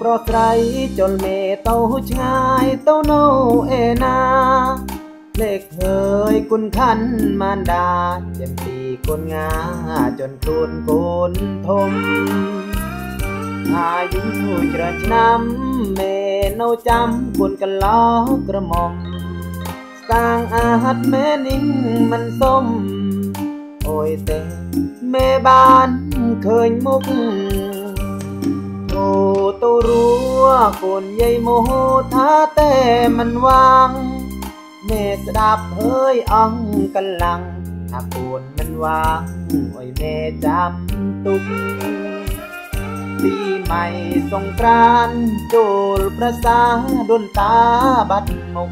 ប្រស្រ័យចលមេទៅឆ្ងាយទៅនៅអេណាលេខអើយគុណខាន់ម៉ានដាជាពីគុណងាចនខ្លួនគុណធំអាយុច្រើនឆ្នាំមេនៅចាំគុណកន្លោក្រមុំស្កាងអាហត់មេនិញមិនសុំអូយទេមេបានឃើញមុខ អូទៅរួកូនយាយមោហថាតែមិនវាងមេស្ដាប់អើយអង្គកលាំងថាកូនមិនវាងអើយមេចាំទុកពីម៉ៃសង្ក្រានចូលប្រសាដូនតាបាត់មុខ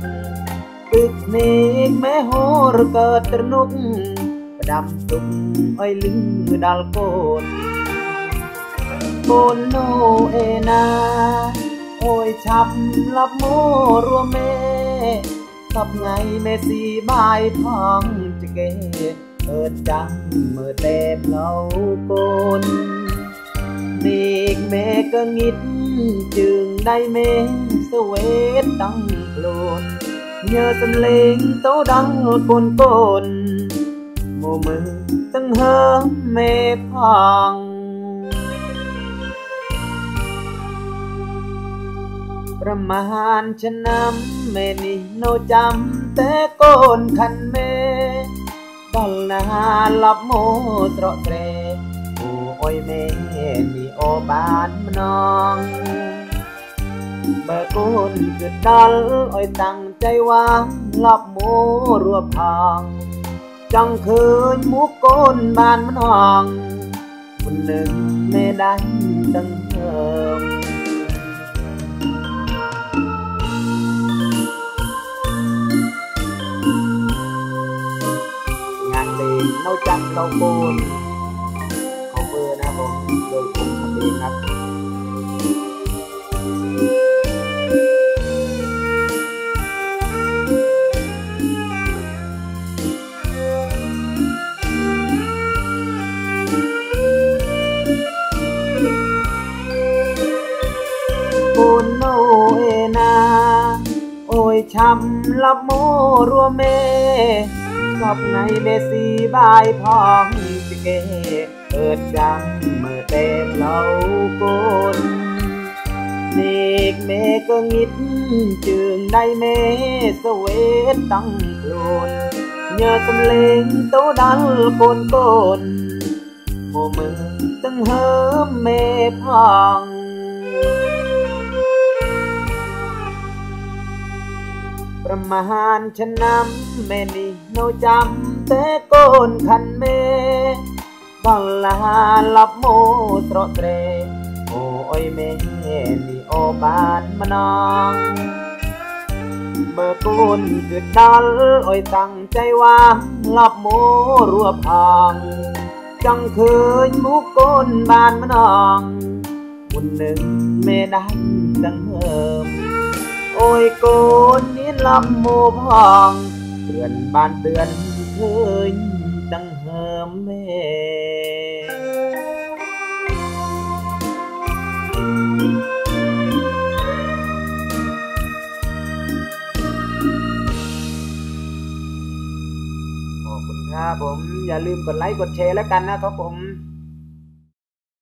ពីនេះមេហូរកើតត្រនុកផ្ដាប់ទុកអើយលឺដល់កូន โบนโนเอนา โอ้ยช้ำลับโมรวมเมสับไงเมสีบายพังจะเกเอิดจังเมื่อเต็มเราโนเด็กเมก็งิดจึงได้เมสเวตตั้งโกลนเนื้อสำเลงโตดังปนปนโมมือตั้งเฮมเมพัง ប្រមាណឆ្នាំមេនេះនៅចាំតែកូនខាន់មេដល់ណាលប់មកត្រកត្រែគូអុយមេនេះអូបានម្នងបើកូនគឺដល់អុយតាំងใจវាងលប់មករួផងចង់ឃើញមុខកូនបានម្ដងគុណនឹងមេដាច់ទាំងធំ เพลงเน่าจับเราโกนเขาเบอร์นะผมโดยผมทำเองครับปุนโนเอนา โอ้ยช้ำลับโมรัวเม กับไงเมสีบายพองสิเกเอิดจังเมื่อเต็มเล่าโกนนีกเมก็งิดจึงได้เมสเวตตั้งโกลนเยอสำเลงโตดัลโกนโกนโมมือตั้งเฮิมเมพอง ประมาณฉันนำเมนี่โนจำแต่โกนคันเมบังลาลับโมตรเตรโอ้ยเมนี่โอบานมานองเมื่อกูนคือดัลโอ้ยตั้งใจวางลับโมรัวพองจังเคยมุกโกนบานมานองบุญหนึ่งเมดันดังเฮิมโอ้ยโกนนี้ ลำโมพองเตือนบ้านเตือนเคยดังเฮิมเมขอบคุณครับผม อย่าลืมกดไลค์กดแชร์แล้วกันนะครับผม